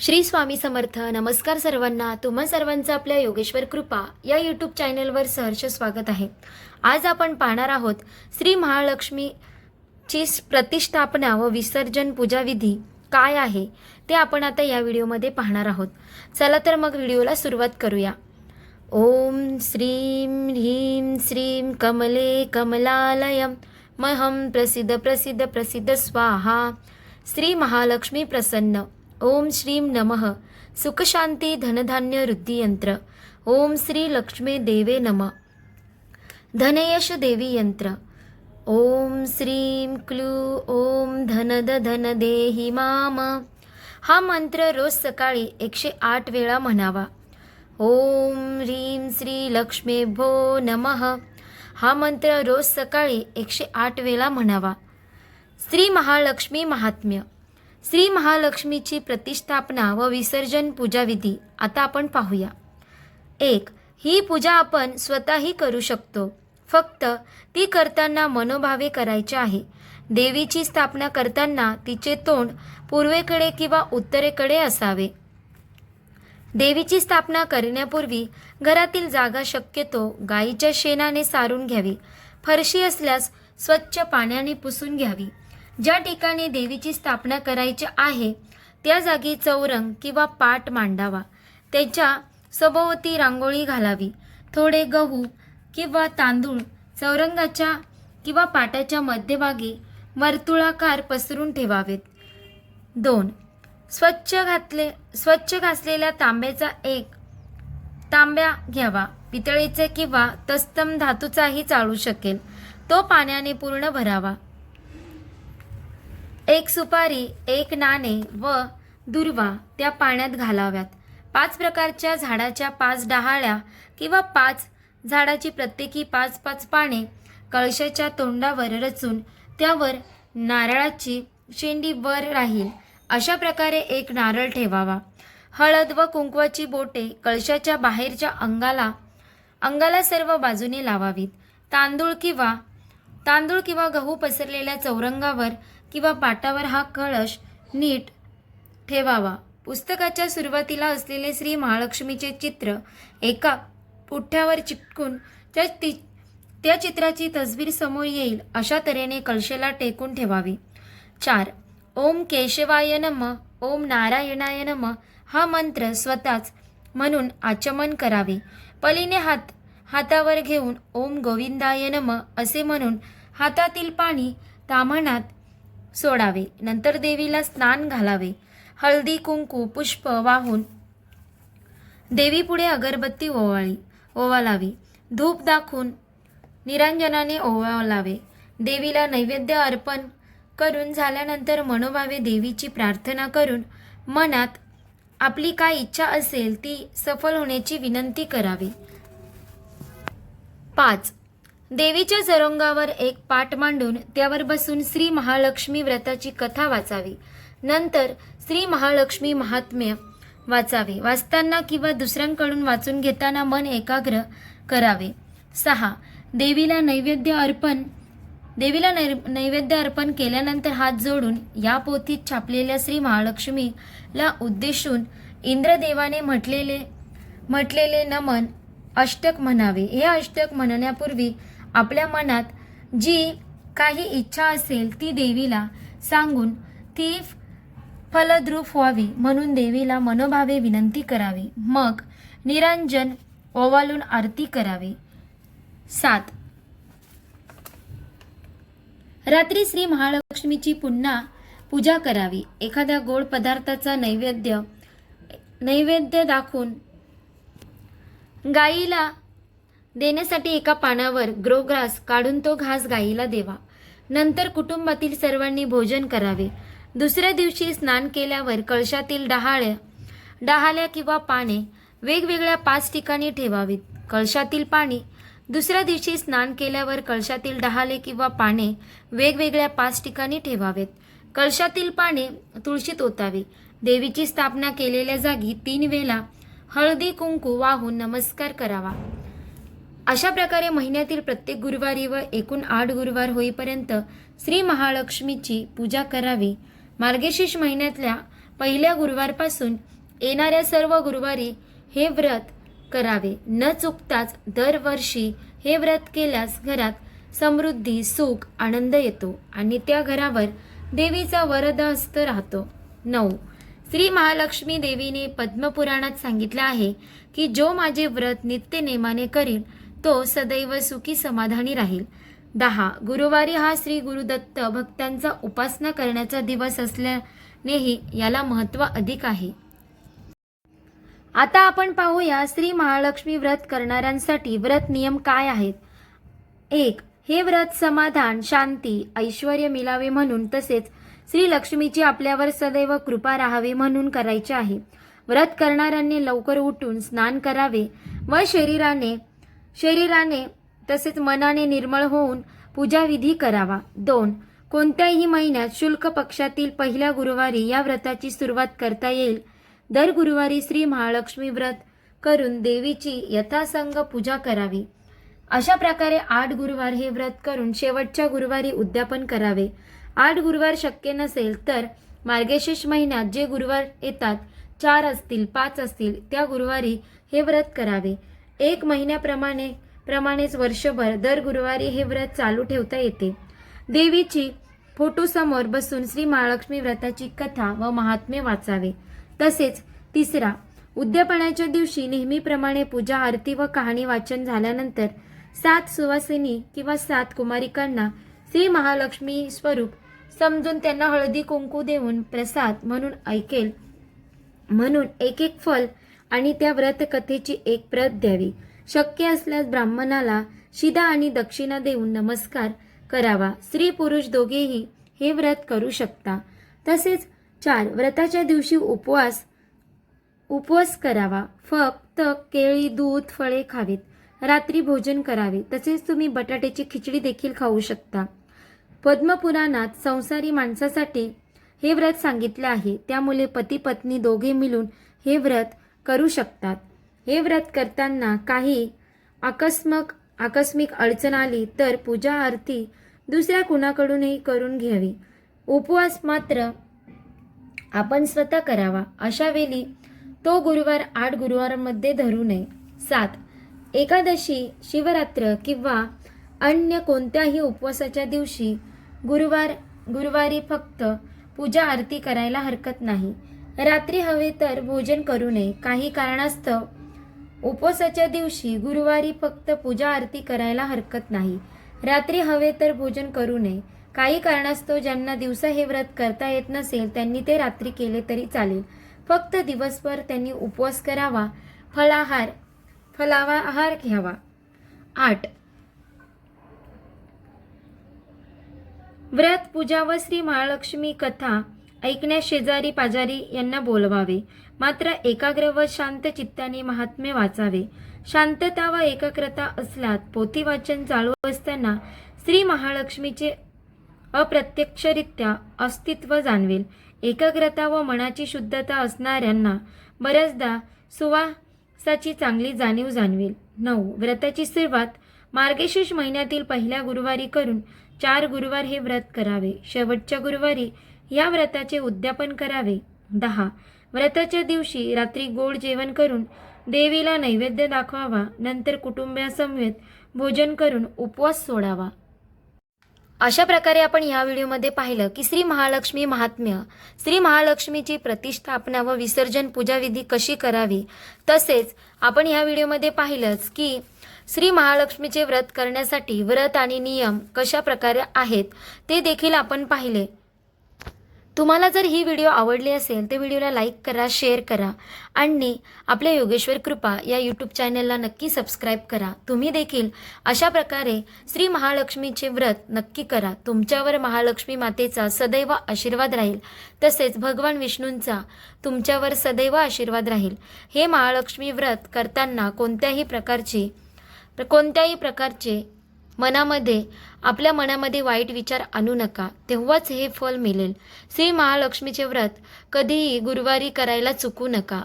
श्री स्वामी समर्थ नमस्कार सर्वांना. तुम्हा सर्वांचं आपल्या योगेश्वर कृपा या यूट्यूब चॅनलवर सहर्ष स्वागत आहे. आज आपण पाहणार आहोत श्री महालक्ष्मीची प्रतिष्ठापना व विसर्जन पूजाविधी काय आहे ते आपण आता या व्हिडिओमध्ये पाहणार आहोत. चला तर मग व्हिडिओला सुरुवात करूया. ओम श्रीं ह्रीं श्रीं कमले कमलालयं महम प्रसिद्ध प्रसिद्ध प्रसिद्ध स्वाहा. श्री महालक्ष्मी प्रसन्न। ओम श्रीं नमः. सुखशांती धनधान्य वृद्धियंत्र. ओम श्री लक्ष्मी देवे नम. धनयश देवी यंत्र. ओम श्रीं क्लू ओम धनद धन देही माम. हा मंत्र रोज सकाळी एकशे आठ वेळा म्हणावा. ओम ह्रीं श्री लक्ष्मी भो नमः. हा मंत्र रोज सकाळी एकशे आठ वेळा म्हणावा. श्री महालक्ष्मी महात्म्य. श्री महालक्ष्मीची प्रतिष्ठापना व विसर्जन पूजाविधी आता आपण पाहूया. एक ही पूजा आपण स्वतःही करू शकतो. फक्त ती करताना मनोभावे करायचे आहे. देवीची स्थापना करताना तिचे तोंड पूर्वेकडे किंवा उत्तरेकडे असावे. देवीची स्थापना करण्यापूर्वी घरातील जागा शक्यतो गाईच्या शेणाने सारून घ्यावी. फरशी असल्यास स्वच्छ पाण्याने पुसून घ्यावी. ज्या ठिकाणी देवीची स्थापना करायची आहे त्या जागी चौरंग किंवा पाट मांडावा. त्याच्या सभोवती रांगोळी घालावी. थोडे गहू किंवा तांदूळ चौरंगाच्या किंवा पाटाच्या मध्यभागी वर्तुळाकार पसरून ठेवावेत. दोन स्वच्छ घातले स्वच्छ घासलेल्या तांब्याचा एक तांब्या घ्यावा. पितळीचे किंवा तस्तम धातूचाही चालू शकेल. तो पाण्याने पूर्ण भरावा. एक सुपारी एक नाणे व दुर्वा त्या पाण्यात घालाव्यात. पाच प्रकारच्या झाडाच्या पाच डहाळ्या किंवा पाच झाडाची प्रत्येकी पाच पाच पाने कळशाच्या तोंडावर रचून त्यावर नारळाची शेंडी वर राहील. अशा प्रकारे एक नारळ ठेवावा. हळद व कुंकवाची बोटे कळशाच्या बाहेरच्या अंगाला अंगाला सर्व बाजूने लावावीत. तांदूळ किंवा तांदूळ किंवा गहू पसरलेल्या चौरंगावर किंवा पाटावर हा कळश नीट ठेवावा. पुस्तकाच्या सुरुवातीला असलेले श्री महालक्ष्मीचे चित्र एका पुठ्ठ्यावर चिटकून त्या ति त्या चित्राची तस्वीर समोर येईल अशा तऱ्हेने कळशेला टेकून ठेवावी. चार ओम केशवाय नम ओम नारायणाय नम हा मंत्र स्वतःच म्हणून आचमन करावे. पलीने हात हातावर घेऊन ओम गोविंदाय नम असे म्हणून हातातील पाणी तामणात सोडावे. नंतर देवीला स्नान घालावे. हळदी कुंकू पुष्प वाहून देवीपुढे अगरबत्ती ओवाळी ओवालावी. धूप दाखवून निरांजनाने ओवालावे. देवीला नैवेद्य अर्पण करून झाल्यानंतर मनोभावे देवीची प्रार्थना करून मनात आपली काय इच्छा असेल ती सफल होण्याची विनंती करावी. पाच देवीच्या जरोंगावर एक पाट मांडून त्यावर बसून श्री महालक्ष्मी व्रताची कथा वाचावी. नंतर श्री महालक्ष्मी महात्म्य वाचावे. वाचताना किंवा दुसऱ्यांकडून वाचून घेताना मन एकाग्र करावे. सहा. देवीला नैवेद्य अर्पण देवीला नै नैवेद्य अर्पण केल्यानंतर हात जोडून या पोथीत छापलेल्या श्री महालक्ष्मीला उद्देशून इंद्रदेवाने म्हटलेले म्हटलेले नमन अष्टक म्हणावे. हे अष्टक म्हणण्यापूर्वी आपल्या मनात जी काही इच्छा असेल ती देवीला सांगून ती फलद्रूप व्हावी म्हणून देवीला मनोभावे विनंती करावी. मग निरंजन ओवालून आरती करावी. सात. रात्री श्री महालक्ष्मीची पुन्हा पूजा करावी. एखाद्या गोड पदार्थाचा नैवेद्य नैवेद्य दाखवून गाईला देण्यासाठी एका पानावर ग्रोग्रास काढून तो घास गाईला देवा. नंतर कुटुंबातील सर्वांनी भोजन करावे. दुसऱ्या दिवशी स्नान केल्यावर कळशातील डहाळ्या डहाल्या किंवा पाने वेगवेगळ्या पाच ठिकाणी ठेवावीत. कळशातील पाणी दुसऱ्या दिवशी स्नान केल्यावर कळशातील डहाले किंवा पाने वेगवेगळ्या पाच ठिकाणी ठेवावेत. कळशातील पाने तुळशीत ओतावे. देवीची स्थापना केलेल्या जागी तीन वेळा हळदी कुंकू वाहून नमस्कार करावा. अशा प्रकारे महिन्यातील प्रत्येक गुरुवारी व एकूण आठ गुरुवार होईपर्यंत श्री महालक्ष्मीची पूजा करावी. मार्गशीर्ष महिन्यातल्या पहिल्या गुरुवारपासून येणाऱ्या सर्व गुरुवारी हे व्रत करावे. न चुकताच दरवर्षी हे व्रत केल्यास घरात समृद्धी सुख आनंद येतो आणि त्या घरावर देवीचा वरदहस्त राहतो. नऊ. श्री महालक्ष्मी देवीने पद्मपुराणात सांगितलं आहे की जो माझे व्रत नित्य नेमाने करील तो सदैव सुखी समाधानी राहील. दहा गुरुवारी हा श्री गुरुदत्त भक्तांचा उपासना करण्याचा दिवस असल्यानेही याला महत्त्व अधिक आहे. आता आपण पाहूया श्री महालक्ष्मी व्रत करणाऱ्यांसाठी व्रत नियम काय आहेत? एक हे व्रत समाधान शांती ऐश्वर मिळावे म्हणून तसेच श्री लक्ष्मीची आपल्यावर सदैव कृपा राहावी म्हणून करायचे आहे. व्रत करणाऱ्यांनी लवकर उठून स्नान करावे व शरीराने शरीराने तसेच मनाने निर्मळ होऊन पूजाविधी करावा. दोन कोणत्याही महिन्यात शुल्क पक्षातील पहिल्या गुरुवारी या व्रताची सुरुवात करता येईल. दर गुरुवारी श्री महालक्ष्मी व्रत करून देवीची यथासंग पूजा करावी. अशा प्रकारे आठ गुरुवार हे व्रत करून शेवटच्या गुरुवारी उद्यापन करावे. आठ गुरुवार शक्य नसेल तर मार्गशीर्ष महिन्यात जे गुरुवार येतात चार असतील पाच असतील त्या गुरुवारी हे व्रत करावे. एक महिन्याप्रमाणे प्रमाणेच वर्षभर दर गुरुवारी हे व्रत चालू ठेवता येते. देवीची फोटोसमोर बसून श्री महालक्ष्मी व्रताची कथा व महात्म्य वाचावे. तसेच तिसरा उद्यापनाच्या दिवशी नेहमीप्रमाणे पूजा आरती व कहाणी वाचन झाल्यानंतर सात सुवासिनी किंवा सात कुमारिकांना श्री महालक्ष्मी स्वरूप समजून त्यांना हळदी कुंकू देऊन प्रसाद म्हणून ऐकेल. म्हणून एक एक फल आणि त्या व्रतकथेची एक प्रत द्यावी. शक्य असल्यास ब्राह्मणाला शिदा आणि दक्षिणा देऊन नमस्कार करावा. स्त्री पुरुष दोघेही हे व्रत करू शकता. तसेच चार व्रताच्या दिवशी उपवास उपवास करावा. फक्त केळी दूध फळे खावीत. रात्री भोजन करावे. तसेच तुम्ही बटाट्याची खिचडी देखील खाऊ शकता. पद्मपुराणात संसारी माणसासाठी हे व्रत सांगितले आहे. त्यामुळे पती पत्नी दोघे मिळून हे व्रत करू शकतात. हे व्रत करताना काही आकस्मक आकस्मिक अडचण आली तर पूजा आरती दुसऱ्या कुणाकडूनही करून घ्यावी. उपवास मात्र आपण स्वतः करावा. अशा वेळी तो गुरुवार आठ गुरुवारांमध्ये धरू नये. सात. एकादशी शिवरात्र किंवा अन्य कोणत्याही उपवासाच्या दिवशी गुरुवार गुरुवारी फक्त पूजा आरती करायला हरकत नाही. रात्री हवे तर भोजन करू नये. काही कारणास्तव उपवासाच्या दिवशी गुरुवारी फक्त पूजा आरती करायला हरकत नाही. रात्री हवे तर भोजन करू नये. काही कारणास्तव ज्यांना दिवसा हे व्रत करता येत नसेल त्यांनी ते रात्री केले तरी चालेल. फक्त दिवसभर त्यांनी उपवास करावा. फलाहार फलाहार घ्यावा. आठ. व्रत पूजा व श्री महालक्ष्मी कथा ऐकण्यास शेजारी पाजारी यांना बोलवावे. मात्र एकाग्र व शांत चित्ताने महात्म्य वाचावे. शांतता व एकाग्रता असल्यात पोथी वाचन चालू असताना श्री महालक्ष्मीचे अप्रत्यक्षरित्या अस्तित्व जाणवेल. एकाग्रता व मनाची शुद्धता असणाऱ्यांना बऱ्याचदा सुवासाची चांगली जाणीव जाणवेल. नऊ. व्रताची सुरुवात. मार्गशीर्ष महिन्यातील पहिल्या गुरुवारी करून चार गुरुवार हे व्रत करावे. शेवटच्या गुरुवारी या व्रताचे उद्यापन करावे. दहा. व्रताच्या दिवशी रात्री गोड जेवण करून देवीला नैवेद्य दाखवावा. नंतर कुटुंबियासमवेत भोजन करून उपवास सोडावा. अशा प्रकारे आपण या व्हिडिओमध्ये पाहिलं की श्री महालक्ष्मी महात्म्य श्री महालक्ष्मीची प्रतिष्ठापना व विसर्जन पूजाविधी कशी करावी? तसेच आपण या व्हिडिओमध्ये पाहिलंच की श्री महालक्ष्मीचे व्रत करण्यासाठी व्रत आणि नियम कशा प्रकारे आहेत ते देखील आपण पाहिले. तुम्हाला जर ही व्हिडिओ आवडली असेल तर व्हिडिओला लाईक करा शेअर करा आणि आपल्या योगेश्वर कृपा या यूट्यूब चॅनलला नक्की सबस्क्राईब करा. तुम्ही देखील अशा प्रकारे श्री महालक्ष्मीचे व्रत नक्की करा. तुमच्यावर महालक्ष्मी मातेचा सदैव आशीर्वाद राहील. तसेच भगवान विष्णूंचा तुमच्यावर सदैव आशीर्वाद राहील. हे महालक्ष्मी व्रत करताना कोणत्याही प्रकारची कोणत्याही प्रकारचे मनामध्ये आपल्या मनामध्ये वाईट विचार आणू नका. तेव्हाच हे फल मिळेल. श्री महालक्ष्मीचे व्रत कधीही गुरुवारी करायला चुकू नका.